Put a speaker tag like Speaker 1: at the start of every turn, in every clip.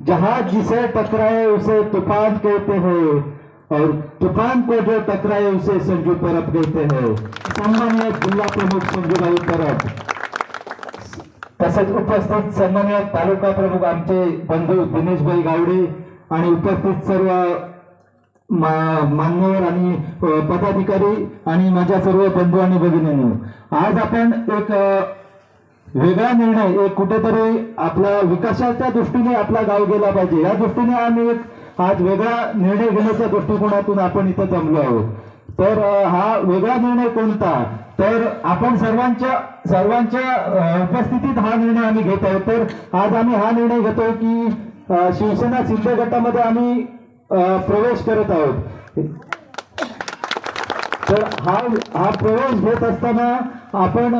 Speaker 1: जहाज जिसे टकराए उसे तूफान कहते हैं और तूफान को जो टकराए उसे संजू परब कहते हैं। सन्मान्य जिल्हा प्रमुख संजूभाई परब। तसेच उपस्थित सन्मान्य तालुका प्रमुख आमचे बंधू दिनेशभाई गावडे आणि उपस्थित सर्व मान्यवर आणि पदाधिकारी आणि माझ्या सर्व बंधू आणि भगिनींनो आज आपण एक वेगळा निर्णय एक कुठेतरी आपला विकासाच्या दृष्टीने आपला गाव गेला पाहिजे. या दृष्टीने आम्ही एक आज वेगळा निर्णय घेण्याच्या दृष्टिकोनातून आपण इथं जमलो आहोत. तर हा वेगळा निर्णय कोणता? तर आपण सर्वांच्या सर्वांच्या उपस्थितीत हा निर्णय आम्ही घेत आहोत. तर आज आम्ही हा निर्णय घेतो की शिवसेना शिंदे गटामध्ये आम्ही प्रवेश करत आहोत. तर हा हा प्रवेश घेत असताना आपण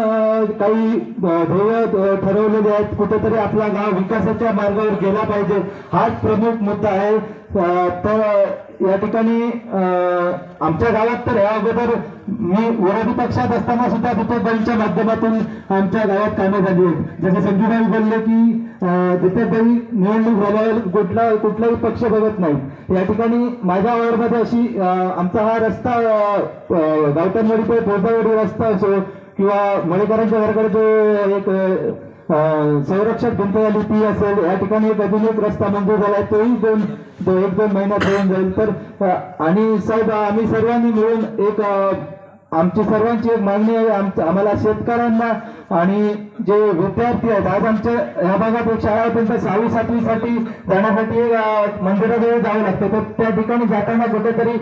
Speaker 1: काही ध्येय ठरवलेले आहेत. कुठेतरी आपला गाव विकासाच्या मार्गावर गेला पाहिजे. हाच प्रमुख मुद्दा आहे. तर या ठिकाणी आमच्या गावात तर या अगोदर मी विरोधी पक्षात असताना सुद्धा दीपकबाईंच्या माध्यमातून आमच्या गावात कामे झाली आहेत. जसे संजूबाई बोलले की अ, काही निवडणूक झाल्यावर कुठला कुठलाही पक्ष बघत नाही. या ठिकाणी माझ्या वार्डमध्ये अशी आमचा हा रस्ता गावतांवाडी ते पोर्दावाडी रस्ता असो किंवा मळेकरांच्या घराकडे जो एक संरक्षक भिंत झाली ती असेल या ठिकाणी एक अजून एक रस्ता मंजूर झाला तोही दोन एक दोन महिन्यात होऊन जाईल. तर आणि साहेब आम्ही सर्वांनी मिळून एक आमची सर्वांची एक मागणी आहे आमचं आम्हाला शेतकऱ्यांना आणि जे विद्यार्थी आहेत आज आमच्या ह्या भागात एक शाळा आहे पण त्या सहावी सातवीसाठी जाण्यासाठी एक, मंदिराजवळ जावं लागतं. तर त्या ठिकाणी जाताना कुठेतरी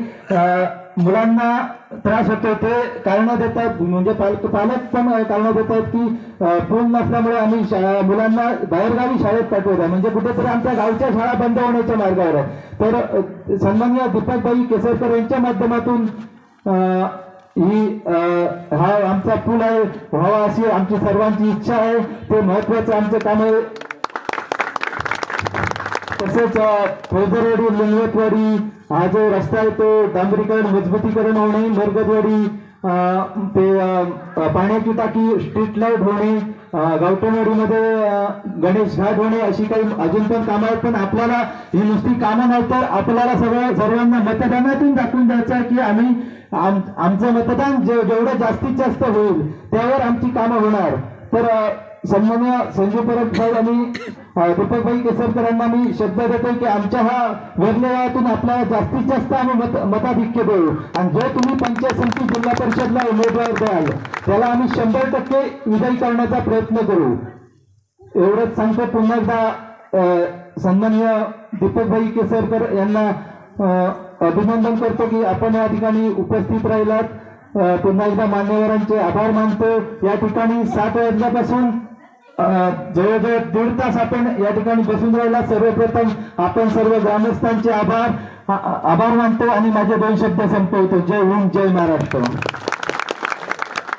Speaker 1: मुलांना त्रास होतो. ते कारण देतात. म्हणजे पालक पालक पण कारण देत आहेत की पूल नसल्यामुळे आम्ही मुलांना बाहेरगावी शाळेत पाठवत आहे म्हणजे कुठेतरी आमच्या गावच्या शाळा बंद होण्याच्या मार्गावर आहे. तर अ, सन्माननीय दीपकबाई केसरकर यांच्या माध्यमातून ही हा आमचा पूल आहे व्हावा अशी आमची सर्वांची इच्छा आहे ते महत्वाचं आमचं काम आहे. तसेच फौजरवाडी लिंगतवाडी हा जो रस्ता आहे तो डांबरीकरण मजबूतीकरण होणे मरगदवाडी ते पाण्याची टाकी स्ट्रीट लाइट होणे अ, गणेश घाट होणे अशी काही अजून पण कामं आहेत. पण आपल्याला ही नुसती कामं नाही तर आपल्याला सगळं सर्वांना मतदानातून दाखवून द्यायचं आहे की आम्ही आम- आमचं मतदान जे जेवढं जास्तीत जास्त होईल त्यावर आमची कामं होणार. तर अ, सन्मान्य संजय परब साहेब आणि दीपकभाई केसरकर यांना मी शब्द देतोय की आमच्या हा वेगवेगळ्यातून आपल्याला जास्तीत जास्त आम्ही मत मताधिक्य देऊ. आणि जो तुम्ही पंचायत समिती जिल्हा परिषदला उमेदवार द्याल त्याला आम्ही शंभर टक्के विजयी करण्याचा प्रयत्न करू. एवढंच सांगतो पुन्हा एकदा अ, सन्माननीय दीपकभाई केसरकर यांना अभिनंदन करतो की आपण या ठिकाणी उपस्थित राहिलात. पुन्हा एकदा मान्यवरांचे आभार मानतो. या ठिकाणी सात वाजल्यापासून जवळजवळ दीड तास आपण या ठिकाणी बसून राहिला. सर्वप्रथम आपण सर्व ग्रामस्थांचे आभार आभार मानतो आणि माझे दोन शब्द संपवतो. जय हिंद जय महाराष्ट्र.